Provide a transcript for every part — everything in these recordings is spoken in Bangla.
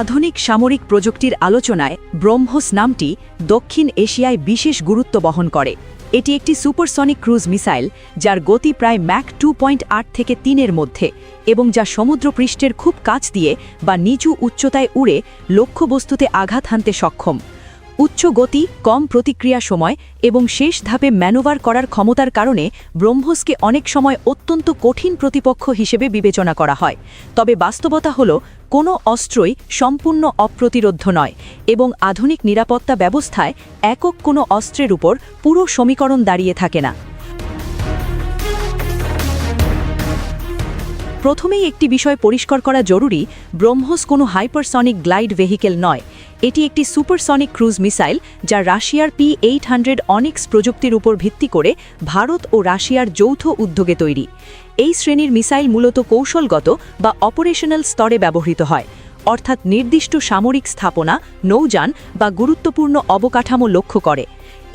আধুনিক সামরিক প্রযুক্তির আলোচনায় ব্রহ্মোস নামটি দক্ষিণ এশিয়ায় বিশেষ গুরুত্ব বহন করে। এটি একটি সুপারসনিক ক্রুজ মিসাইল, যার গতি প্রায় ম্যাক টু থেকে তিনের মধ্যে এবং যা সমুদ্রপৃষ্ঠের খুব কাছ দিয়ে বা নিচু উচ্চতায় উড়ে লক্ষ্যবস্তুতে আঘাত হানতে সক্ষম। উচ্চ গতি, কম প্রতিক্রিয়া সময় এবং শেষ ধাপে ম্যানোভার করার ক্ষমতার কারণে ব্রহ্মসকে অনেক সময় অত্যন্ত কঠিন প্রতিপক্ষ হিসেবে বিবেচনা করা হয়। তবে বাস্তবতা হল, কোনো অস্ত্রই সম্পূর্ণ অপ্রতিরোধ্য নয় এবং আধুনিক নিরাপত্তা ব্যবস্থায় একক কোনো অস্ত্রের উপর পুরো সমীকরণ দাঁড়িয়ে থাকে না। প্রথমেই একটি বিষয় পরিষ্কার করা জরুরি, ব্রহ্মোস কোনো হাইপারসনিক গ্লাইড ভেহিকেল নয়। এটি একটি সুপারসনিক ক্রুজ মিসাইল, যা রাশিয়ার পি এইট হান্ড্রেড অনিক্স প্রযুক্তির উপর ভিত্তি করে ভারত ও রাশিয়ার যৌথ উদ্যোগে তৈরি। এই শ্রেণির মিসাইল মূলত কৌশলগত বা অপারেশনাল স্তরে ব্যবহৃত হয়, অর্থাৎ নির্দিষ্ট সামরিক স্থাপনা, নৌযান বা গুরুত্বপূর্ণ অবকাঠামো লক্ষ্য করে।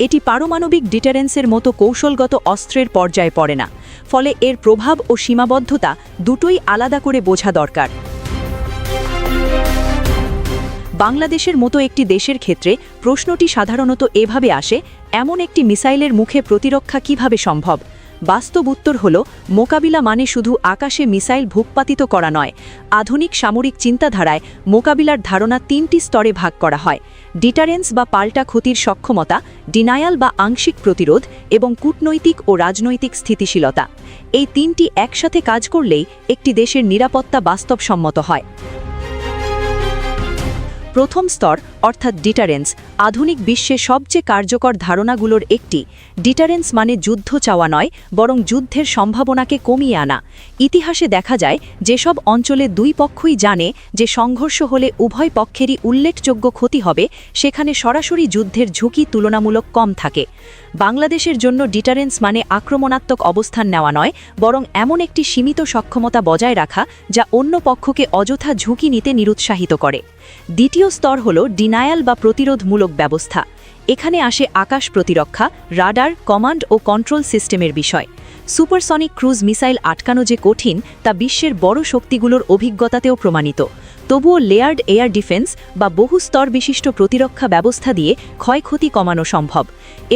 এটি পারমাণবিক ডিটারেন্সের মতো কৌশলগত অস্ত্রের পর্যায়ে পড়ে না, ফলে এর প্রভাব ও সীমাবদ্ধতা দুটোই আলাদা করে বোঝা দরকার। বাংলাদেশের মতো একটি দেশের ক্ষেত্রে প্রশ্নটি সাধারণত এভাবে আসে, এমন একটি মিসাইলের মুখে প্রতিরক্ষা কীভাবে সম্ভব? বাস্তব উত্তর হল, মোকাবিলা মানে শুধু আকাশে মিসাইল ভূপাতিত করা নয়। আধুনিক সামরিক চিন্তাধারায় মোকাবিলার ধারণা তিনটি স্তরে ভাগ করা হয়। ডিটারেন্স বা পাল্টা ক্ষতির সক্ষমতা, ডিনায়াল বা আংশিক প্রতিরোধ এবং কূটনৈতিক ও রাজনৈতিক স্থিতিশীলতা। এই তিনটি একসাথে কাজ করলেই একটি দেশের নিরাপত্তা বাস্তবসম্মত হয়। প্রথম স্তর অর্থাৎ ডিটারেন্স, আধুনিক বিশ্বে সবচেয়ে কার্যকর ধারণাগুলোর একটি। ডিটারেন্স মানে যুদ্ধ চাওয়া নয়, বরং যুদ্ধের সম্ভাবনাকে কমিয়ে আনা। ইতিহাসে দেখা যায়, যেসব অঞ্চলে দুই পক্ষই জানে যে সংঘর্ষ হলে উভয় পক্ষেরই উল্লেখযোগ্য ক্ষতি হবে, সেখানে সরাসরি যুদ্ধের ঝুঁকি তুলনামূলক কম থাকে। বাংলাদেশের জন্য ডিটারেন্স মানে আক্রমণাত্মক অবস্থান নেওয়া নয়, বরং এমন একটি সীমিত সক্ষমতা বজায় রাখা, যা অন্য পক্ষকে অযথা ঝুঁকি নিতে নিরুৎসাহিত করে। দ্বিতীয় স্তর হল ডিনায়াল বা প্রতিরোধমূলক ব্যবস্থা। এখানে আসে আকাশ প্রতিরক্ষা, রাডার, কমান্ড ও কন্ট্রোল সিস্টেমের বিষয়। সুপারসনিক ক্রুজ মিসাইল আটকানো যে কঠিন, তা বিশ্বের বড় শক্তিগুলোর অভিজ্ঞতাতেও প্রমাণিত। তবুও লেয়ার্ড এয়ার ডিফেন্স বা বহু স্তর বিশিষ্ট প্রতিরক্ষা ব্যবস্থা দিয়ে ক্ষয়ক্ষতি কমানো সম্ভব।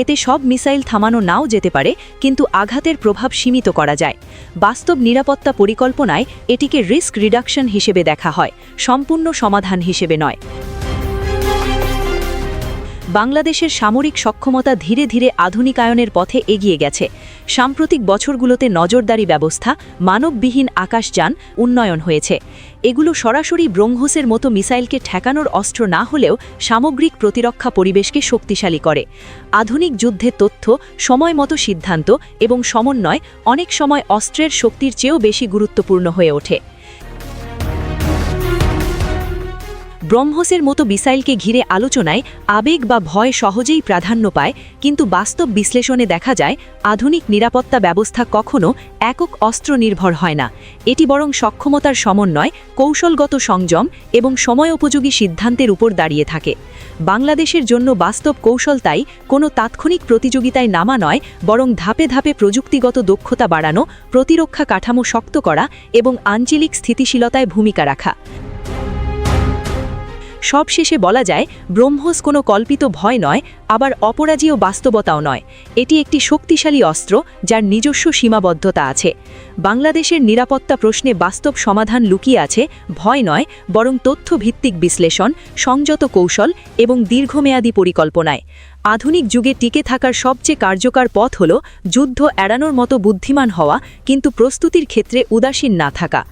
এতে সব মিসাইল থামানো নাও যেতে পারে, কিন্তু আঘাতের প্রভাব সীমিত করা যায়। বাস্তব নিরাপত্তা পরিকল্পনায় এটিকে রিস্ক রিডাকশন হিসেবে দেখা হয়, সম্পূর্ণ সমাধান হিসেবে নয়। বাংলাদেশের সামরিক সক্ষমতা ধীরে ধীরে আধুনিকায়নের পথে এগিয়ে গেছে। সাম্প্রতিক বছরগুলোতে নজরদারি ব্যবস্থা, মানববিহীন আকাশযান উন্নয়ন হয়েছে। এগুলো সরাসরি ব্রহ্মসের মতো মিসাইলকে ঠেকানোর অস্ত্র না হলেও সামগ্রিক প্রতিরক্ষা পরিবেশকে শক্তিশালী করে। আধুনিক যুদ্ধে তথ্য, সময় মতো সিদ্ধান্ত এবং সমন্বয় অনেক সময় অস্ত্রের শক্তির চেয়েও বেশি গুরুত্বপূর্ণ হয়ে ওঠে। ব্রহ্মসের মতো মিসাইলকে ঘিরে আলোচনায় আবেগ বা ভয় সহজেই প্রাধান্য পায়, কিন্তু বাস্তব বিশ্লেষণে দেখা যায়, আধুনিক নিরাপত্তা ব্যবস্থা কখনও একক অস্ত্র নির্ভর হয় না। এটি বরং সক্ষমতার সমন্বয়, কৌশলগত সংযম এবং সময়োপযোগী সিদ্ধান্তের উপর দাঁড়িয়ে থাকে। বাংলাদেশের জন্য বাস্তব কৌশল তাই কোনো তাৎক্ষণিক প্রতিযোগিতায় নামা নয়, বরং ধাপে ধাপে প্রযুক্তিগত দক্ষতা বাড়ানো, প্রতিরক্ষা কাঠামো শক্ত করা এবং আঞ্চলিক স্থিতিশীলতায় ভূমিকা রাখা। সবশেষে বলা যায়, ব্রহ্মস কোনো কল্পিত ভয় নয়, আবার অপরাজীয় বাস্তবতাও নয়। এটি একটি শক্তিশালী অস্ত্র, যার নিজস্ব সীমাবদ্ধতা আছে। বাংলাদেশের নিরাপত্তা প্রশ্নে বাস্তব সমাধান লুকিয়ে আছে, ভয় নয়, বরং তথ্যভিত্তিক বিশ্লেষণ, সংযত কৌশল এবং দীর্ঘমেয়াদী পরিকল্পনায়। আধুনিক যুগে টিকে থাকার সবচেয়ে কার্যকর পথ হল যুদ্ধ এড়ানোর মতো বুদ্ধিমান হওয়া, কিন্তু প্রস্তুতির ক্ষেত্রে উদাসীন না থাকা।